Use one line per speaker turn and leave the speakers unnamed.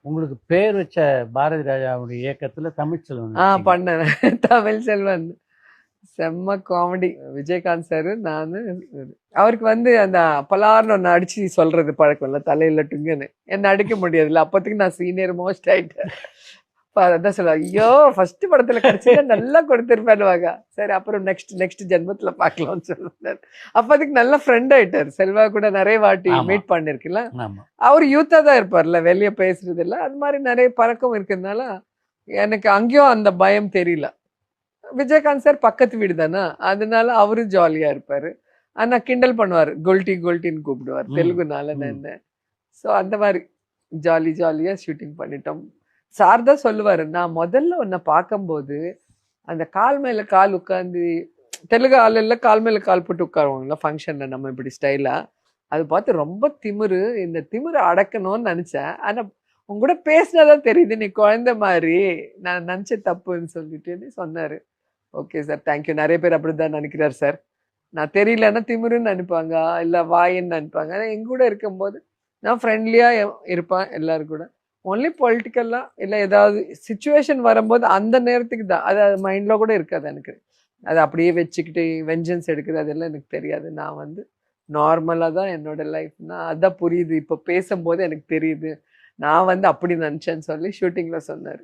உங்களுக்கு பேர் வச்ச பாரதி ராஜாவுடைய இயக்கத்துல தமிழ்ச்செல்வன்
ஆ
நடிச்சீங்க.
பண்ணேன். தமிழ் செல்வன். செம்ம காமெடி விஜயகாந்த் சார் நான் அவருக்கு வந்து அந்த பலார்னு ஒன்று அடிச்சு சொல்றது பழக்கம் இல்லை தலையில டுங்குன்னு. என்ன அடிக்க முடியாதுல்ல அப்போதைக்கு நான் சீனியர் மோஸ்ட் ஆயிட்டேன். அப்ப அதான் சொல்லுவா ஐயோ ஃபர்ஸ்ட் படத்துல கிடைச்சா நல்லா கொடுத்துருப்பேன்னுவாங்க. சரி அப்புறம் நெக்ஸ்ட் நெக்ஸ்ட் ஜென்மத்துல பார்க்கலாம்னு சொல்லுவார். அப்போதைக்கு நல்ல ஃப்ரெண்ட் ஆயிட்டார். செல்வா கூட நிறைய வாட்டி. மீட் பண்ணிருக்கல
ஆமா.
அவர் யூத்தா தான் இருப்பார்ல வெளியே பேசுறது இல்ல. அது மாதிரி நிறைய பழக்கம் இருக்கிறதுனால எனக்கு அங்கேயும் அந்த பயம் தெரியல. விஜயகாந்த் சார் பக்கத்து வீடு தானே அதனால அவரும் ஜாலியா இருப்பாரு. ஆனா கிண்டல் பண்ணுவார் கோல்டி கோல்டின்னு கூப்பிடுவார். தெலுங்குனால. என்ன? ஸோ அந்த மாதிரி ஜாலி ஜாலியா ஷூட்டிங் பண்ணிட்டோம். சார் தான் சொல்லுவார். நான் முதல்ல உன்னை பார்க்கும்போது அந்த கால் மேலே கால் உட்காந்து தெலுங்கு ஆள் கால் மேலே கால் போட்டு உட்காருவாங்கல்ல ஃபங்க்ஷனில் நம்ம இப்படி ஸ்டைலாக அது பார்த்து ரொம்ப திமிரு. இந்த திமிரு அடக்கணும்னு நினச்சேன். ஆனால் உங்க கூட பேசினாதான் தெரியுது நீ குழந்த மாதிரி. நான் நினச்ச தப்புன்னு சொல்லிட்டு சொன்னார். ஓகே சார் தேங்க்யூ நிறைய பேர் அப்படி தான் நினைக்கிறார் சார் நான் தெரியலன்னா திமிருன்னு நினைப்பாங்க. இல்லை வாயின்னு நினைப்பாங்க. ஆனால் எங்க கூட இருக்கும்போது நான் ஃப்ரெண்ட்லியாக இருப்பேன் எல்லோரும் கூட. ஒன்லி பொலிட்டிக்கல்லாம் இல்லை ஏதாவது சுச்சுவேஷன் வரும்போது அந்த நேரத்துக்கு தான். அது அது மைண்டில் கூட இருக்காது எனக்கு. அது அப்படியே வச்சுக்கிட்டு வெஞ்சன்ஸ் எடுக்கிறது அதெல்லாம் எனக்கு தெரியாது. நான் வந்து நார்மலாக தான் என்னோட லைஃப்னா அதான் புரியுது. இப்போ பேசும்போது எனக்கு தெரியுது. நான் வந்து அப்படி நினச்சேன்னு சொல்லி ஷூட்டிங்கில் சொன்னார்.